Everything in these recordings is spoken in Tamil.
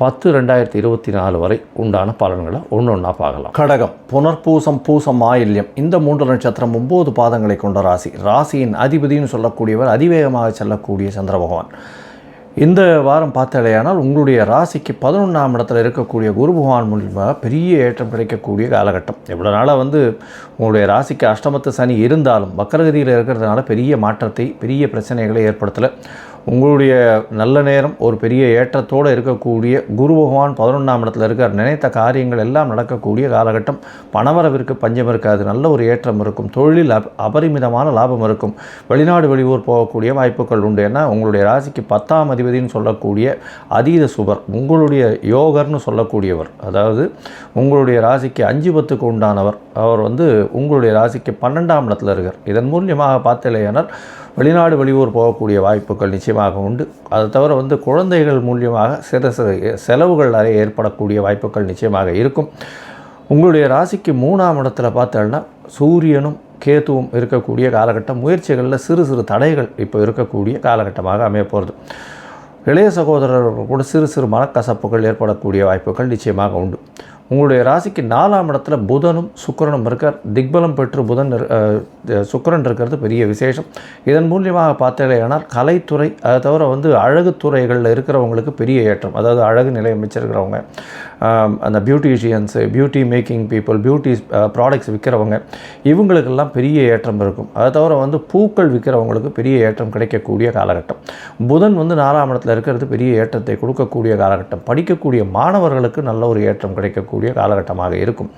பத்து ரெண்டாயிரத்தி இருபத்தி நாலு வரை உண்டான பலன்களை ஒன்று ஒன்றா பார்க்கலாம். கடகம் புனர்பூசம் பூசம் ஆயில்யம் இந்த மூன்று நட்சத்திரம் ஒம்பது பாதங்களை கொண்ட ராசி. ராசியின் அதிபதினு சொல்லக்கூடியவர் அதிவேகமாக செல்லக்கூடிய சந்திர பகவான். இந்த வாரம் பார்த்தாலேயானால் உங்களுடைய ராசிக்கு பதினொன்றாம் இடத்துல இருக்கக்கூடிய குரு பகவான் மூலியமாக பெரிய ஏற்றம் கிடைக்கக்கூடிய காலகட்டம். எவ்வளோ நாளாக வந்து உங்களுடைய ராசிக்கு அஷ்டமத்து சனி இருந்தாலும் வக்கரகதியில் இருக்கிறதுனால பெரிய மாற்றத்தை பெரிய பிரச்சனைகளை ஏற்படுத்தலை. உங்களுடைய நல்ல நேரம் ஒரு பெரிய ஏற்றத்தோடு இருக்கக்கூடிய குரு பகவான் பதினொன்றாம் இடத்துல இருக்கார். நினைத்த காரியங்கள் எல்லாம் நடக்கக்கூடிய காலகட்டம். பணவரவிற்கு பஞ்சம் இருக்காது. நல்ல ஒரு ஏற்றம் இருக்கும். தொழிலில் அப் அபரிமிதமான லாபம் இருக்கும். வெளிநாடு வெளியூர் போகக்கூடிய வாய்ப்புகள் உண்டு. ஏன்னா உங்களுடைய ராசிக்கு பத்தாம் அதிபதினு சொல்லக்கூடிய அதீத சுபர் உங்களுடைய யோகர்னு சொல்லக்கூடியவர் அதாவது உங்களுடைய ராசிக்கு அஞ்சு பத்துக்கு உண்டானவர் அவர் வந்து உங்களுடைய ராசிக்கு பன்னெண்டாம் இடத்துல இருக்கார். இதன் மூலியமாக பார்த்தலையானால் வெளிநாடு வெளியூர் போகக்கூடிய வாய்ப்புகள் நிச்சயமாக உண்டு. அதை தவிர வந்து குழந்தைகள் மூலியமாக சிறு சிறு செலவுகள் நிறைய ஏற்படக்கூடிய வாய்ப்புகள் நிச்சயமாக இருக்கும். உங்களுடைய ராசிக்கு மூணாம் இடத்துல பார்த்தோன்னா சூரியனும் கேத்துவும் இருக்கக்கூடிய காலகட்டம் முயற்சிகளில் சிறு சிறு தடைகள் இப்போ இருக்கக்கூடிய காலகட்டமாக அமைய போகிறது இளைய சகோதரர்கள் கூட சிறு சிறு மனக்கசப்புகள் ஏற்படக்கூடிய வாய்ப்புகள் நிச்சயமாக உண்டு. உங்களுடைய ராசிக்கு நாலாம் இடத்துல புதனும் சுக்கரனும் இருக்கார் திக்பலம் பெற்று புதன் சுக்கரன் இருக்கிறது பெரிய விசேஷம். இதன் மூலியமாக பார்த்தீங்கன்னா கலைத்துறை அதை தவிர வந்து அழகு துறைகளில் இருக்கிறவங்களுக்கு பெரிய ஏற்றம். அதாவது அழகு நிலையம் வச்சிருக்கிறவங்க அந்த beauticians beauty making people beauty products விற்கிறவங்க இவங்களுக்கெல்லாம் பெரிய ஏற்றம் இருக்கும். அதை தவிர வந்து பூக்கள் விற்கிறவங்களுக்கு பெரிய ஏற்றம் கிடைக்கக்கூடிய காலகட்டம். புதன் வந்து நாலாம் இடத்துல இருக்கிறது பெரிய ஏற்றத்தை கொடுக்கக்கூடிய காலகட்டம். படிக்கக்கூடிய மாணவர்களுக்கு நல்ல ஒரு ஏற்றம் கிடைக்கக்கூடிய காலகட்டமாக இருக்கும்.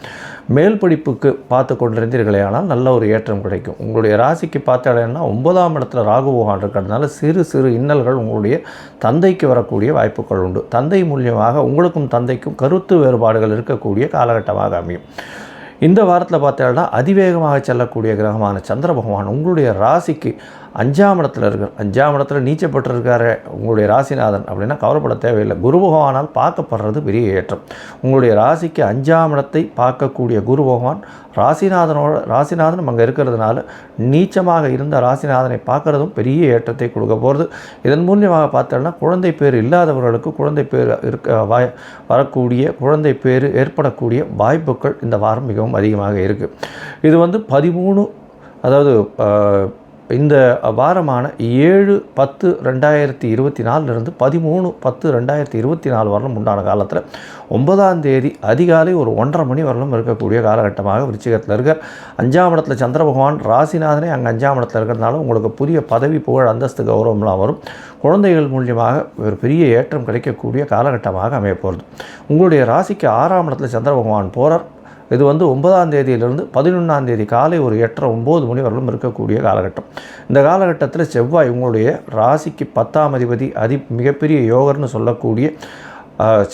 மேல் படிப்புக்கு பார்த்து கொண்டிருந்தீர்களே ஆனால் நல்ல ஒரு ஏற்றம் கிடைக்கும். உங்களுடைய ராசிக்கு பார்த்தாலேன்னா ஒன்பதாம் இடத்துல ராகு பகவான் இருக்கிறதுனால சிறு சிறு இன்னல்கள் உங்களுடைய தந்தைக்கு வரக்கூடிய வாய்ப்புகள் உண்டு. தந்தை மூலியமாக உங்களுக்கும் தந்தைக்கும் கருத்து வேறுபாடுகள் இருக்கக்கூடிய காலகட்டமாக அமையும். இந்த வாரத்தில் பார்த்தீங்கன்னா அதிவேகமாக செல்லக்கூடிய கிரகமான சந்திர பகவான் உங்களுடைய ராசிக்கு அஞ்சாம் இடத்துல இருக்கு. அஞ்சாம் இடத்துல நீச்சப்பட்டிருக்காரு உங்களுடைய ராசிநாதன் அப்படின்னா கவலைப்பட தேவையில்லை. குரு பகவானால் பார்க்கப்படுறது பெரிய ஏற்றம். உங்களுடைய ராசிக்கு அஞ்சாம் இடத்தை பார்க்கக்கூடிய குரு பகவான் ராசிநாதனோட ராசிநாதன் அங்கே இருக்கிறதுனால நீச்சமாக இருந்த ராசிநாதனை பார்க்குறதும் பெரிய ஏற்றத்தை கொடுக்க போகிறது இதன் மூலியமாக பார்த்தோம்னா குழந்தை பேர் இல்லாதவர்களுக்கு குழந்தை பேர் இருக்க வாய் வரக்கூடிய குழந்தை பேர் ஏற்படக்கூடிய வாய்ப்புகள் இந்த வாரம் மிகவும் அதிகமாக இருக்குது இது வந்து பதிமூணு அதாவது இந்த வாரமான ஏழு பத்து ரெண்டாயிரத்தி இருபத்தி நாலுலேருந்து பதிமூணு பத்து ரெண்டாயிரத்தி இருபத்தி நாலு வரலும் உண்டான காலத்தில் ஒன்பதாம் தேதி அதிகாலை ஒரு ஒன்றரை மணி வரலும் இருக்கக்கூடிய காலகட்டமாக விருச்சிகத்தில் இருக்க அஞ்சாம் இடத்துல சந்திர பகவான் ராசிநாதனே அங்கே அஞ்சாம் இடத்துல இருக்கிறதுனால உங்களுக்கு புதிய பதவி புகழ் அந்தஸ்து கௌரவம்லாம் வரும். குழந்தைகள் மூலியமாக ஒரு பெரிய ஏற்றம் கிடைக்கக்கூடிய காலகட்டமாக அமைய போகிறது உங்களுடைய ராசிக்கு ஆறாம் இடத்துல சந்திர பகவான் போகிறார் இது வந்து ஒன்பதாம் தேதியிலிருந்து பதினொன்றாம் தேதி காலை ஒரு எட்டரை ஒம்பது மணி வரலும் இருக்கக்கூடிய காலகட்டம். இந்த காலகட்டத்தில் செவ்வாய் உங்களுடைய ராசிக்கு பத்தாம் அதிபதி அதி மிகப்பெரிய யோகர்னு சொல்லக்கூடிய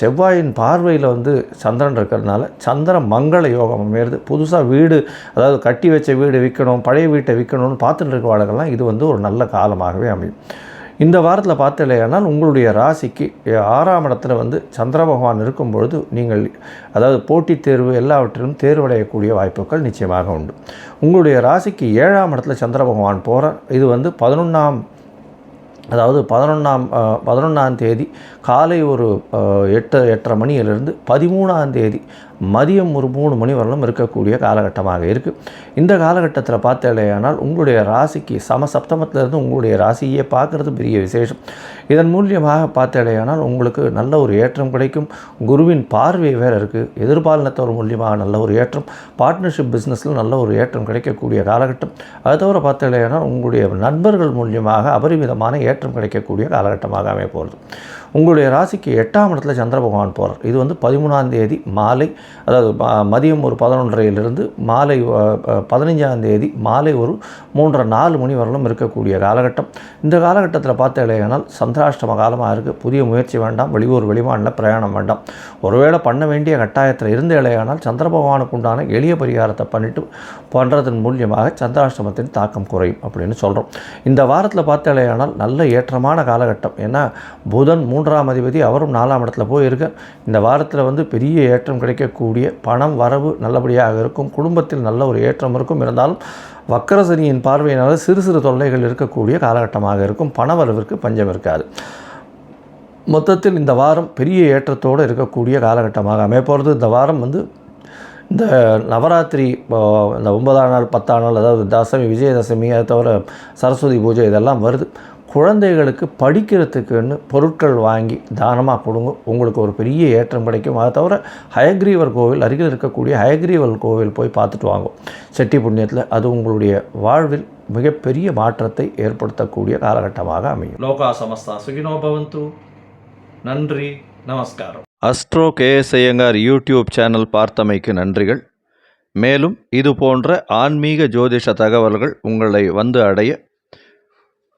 செவ்வாயின் பார்வையில் வந்து சந்திரன் இருக்கிறதுனால சந்திர மங்கள யோகம் அமையிறது. புதுசாக வீடு அதாவது கட்டி வச்ச வீடு விற்கணும் பழைய வீட்டை விற்கணும்னு பார்த்துட்டு இருக்கவாளுக்கெல்லாம் இது வந்து ஒரு நல்ல காலமாகவே அமையும். இந்த வாரத்தில் பார்த்தலையானால் உங்களுடைய ராசிக்கு ஆறாம் இடத்துல வந்து சந்திர பகவான் இருக்கும் பொழுது நீங்கள் அதாவது போட்டித் தேர்வு எல்லாவற்றிலும் தேர்வடையக்கூடிய வாய்ப்புகள் நிச்சயமாக உண்டு. உங்களுடைய ராசிக்கு ஏழாம் இடத்துல சந்திர பகவான் போகிறார் இது வந்து பதினொன்றாம் அதாவது பதினொன்றாம் பதினொன்றாம் தேதி காலை ஒரு எட்டு எட்டரை மணியிலிருந்து பதிமூணாம் தேதி மதியம் ஒரு மூணு மணி வரலும் இருக்கக்கூடிய காலகட்டமாக இருக்குது இந்த காலகட்டத்தில் பார்த்தேலையானால் உங்களுடைய ராசிக்கு சமசப்தமத்திலிருந்து உங்களுடைய ராசியே பார்க்குறது பெரிய விசேஷம். இதன் மூலியமாக பார்த்தேலையானால் உங்களுக்கு நல்ல ஒரு ஏற்றம் கிடைக்கும். குருவின் பார்வை வேறு இருக்குது எதிர்பாலினத்தவர் மூலியமாக நல்ல ஒரு ஏற்றம். பார்ட்னர்ஷிப் பிஸ்னஸில் நல்ல ஒரு ஏற்றம் கிடைக்கக்கூடிய காலகட்டம். அது தவிர பார்த்தேலையானால் உங்களுடைய நண்பர்கள் மூலியமாக அபரிமிதமான ஏற்றம் கிடைக்கக்கூடிய காலகட்டமாக அமைய போகிறது உங்களுடைய ராசிக்கு எட்டாம் இடத்துல சந்திர பகவான் போகிறார் இது வந்து பதிமூணாம் தேதி மாலை அதாவது மதியம் ஒரு பதினொன்றையிலிருந்து மாலை பதினஞ்சாம் தேதி மாலை ஒரு மூன்றரை நாலு மணி வரலும் இருக்கக்கூடிய காலகட்டம். இந்த காலகட்டத்தில் பார்த்தேனால் சந்திராஷ்டம காலமாக இருக்குது புதிய முயற்சி வேண்டாம் வெளியூர் வெளிமாநில பிரயாணம் வேண்டாம். ஒருவேளை பண்ண வேண்டிய கட்டாயத்தில் இருந்த இலையானால் சந்திர பகவானுக்கு உண்டான எளிய பரிகாரத்தை பண்ணிட்டு பண்ணுறதன் மூலியமாக சந்திராஷ்டமத்தின் தாக்கம் குறையும் அப்படின்னு சொல்கிறோம் இந்த வாரத்தில் பார்த்தேலையானால் நல்ல ஏற்றமான காலகட்டம். ஏன்னா புதன் மூணு மூன்றாம் அதிபதி அவரும் நாலாம் இடத்துல போய் இந்த வாரத்தில் வந்து பெரிய ஏற்றம் கிடைக்கக்கூடிய பணம் வரவு நல்லபடியாக இருக்கும் குடும்பத்தில் நல்ல ஒரு ஏற்றம் இருக்கும். இருந்தாலும் வக்கரசனியின் பார்வையினால் சிறு சிறு தொல்லைகள் இருக்கக்கூடிய காலகட்டமாக இருக்கும். பணவரவிற்கு பஞ்சம் இருக்காது. மொத்தத்தில் இந்த வாரம் பெரிய ஏற்றத்தோடு இருக்கக்கூடிய காலகட்டமாக அமையப்போகிறது இந்த வாரம் வந்து இந்த நவராத்திரி இந்த ஒன்பதாம் நாள் பத்தாம் நாள் அதாவது தசமி விஜயதசமி அதை தவிர சரஸ்வதி பூஜை இதெல்லாம் வருது. குழந்தைகளுக்கு படிக்கிறதுக்குன்னு பொருட்கள் வாங்கி தானமாக கொடுங்க. உங்களுக்கு ஒரு பெரிய ஏற்றம் கிடைக்கும். அதை தவிர ஹயக்ரீவர் கோவில் அருகில் இருக்கக்கூடிய ஹயக்ரீவர் கோவில் போய் பார்த்துட்டு வாங்கும் செட்டி புண்ணியத்தில் அது உங்களுடைய வாழ்வில் மிகப்பெரிய மாற்றத்தை ஏற்படுத்தக்கூடிய காலகட்டமாக அமையும். லோகா சமஸ்தா சுகினோ பவந்து. நன்றி நமஸ்காரம். Astro KS Iyengar YouTube channel பார்த்தமைக்கு நன்றிகள். மேலும் இது போன்ற ஆன்மீக ஜோதிஷ தகவல்கள் உங்களை வந்து அடைய